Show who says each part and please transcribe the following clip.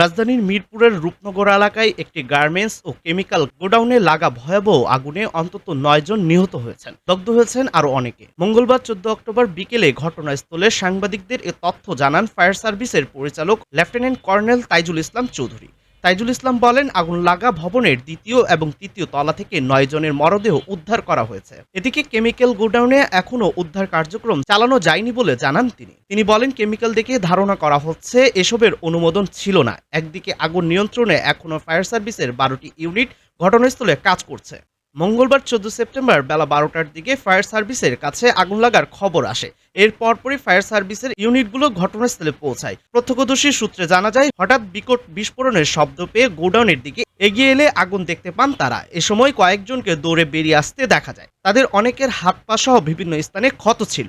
Speaker 1: রাজধানীর মিরপুরের রূপনগর এলাকায় একটি গার্মেন্টস ও কেমিক্যাল গোডাউনে লাগা ভয়াবহ আগুনে অন্তত নয় জন নিহত হয়েছেন। দগ্ধ হয়েছেন আরও অনেকে। মঙ্গলবার চোদ্দ অক্টোবর বিকেলে ঘটনাস্থলে সাংবাদিকদের এ তথ্য জানান ফায়ার সার্ভিসের পরিচালক লেফটেন্যান্ট কর্নেল তাইজুল ইসলাম চৌধুরী। তাইজুল ইসলাম বলেন, আগুন লাগা ভবনের দ্বিতীয় এবং তৃতীয় তলা থেকে নয় জনের মরদেহ উদ্ধার করা হয়েছে। এদিকে কেমিক্যাল গোডাউনে এখনও উদ্ধার কার্যক্রম চালানো যায়নি বলে জানান তিনি। তিনি বলেন, কেমিক্যাল দেখে ধারণা করা হচ্ছে, এসবের অনুমোদন ছিল না। একদিকে আগুন নিয়ন্ত্রণে এখনও ফায়ার সার্ভিসের বারোটি ইউনিট ঘটনাস্থলে কাজ করছে। মঙ্গলবার চোদ্দ সেপ্টেম্বর বেলা বারোটার দিকে ফায়ার সার্ভিসের কাছে আগুন লাগার খবর আসে। এর পরপরই ফায়ার সার্ভিসের ইউনিটগুলো ঘটনাস্থলে পৌঁছায়। প্রত্যক্ষদর্শী সূত্রে জানা যায়, হঠাৎ বিকট বিস্ফোরণের শব্দ পেয়ে গোডাউনের দিকে এগিয়ে এলে আগুন দেখতে পান তারা। এ সময় কয়েকজনকে দৌড়ে বেরিয়ে আসতে দেখা যায়। তাদের অনেকের হাত পা সহ বিভিন্ন স্থানে ক্ষত ছিল।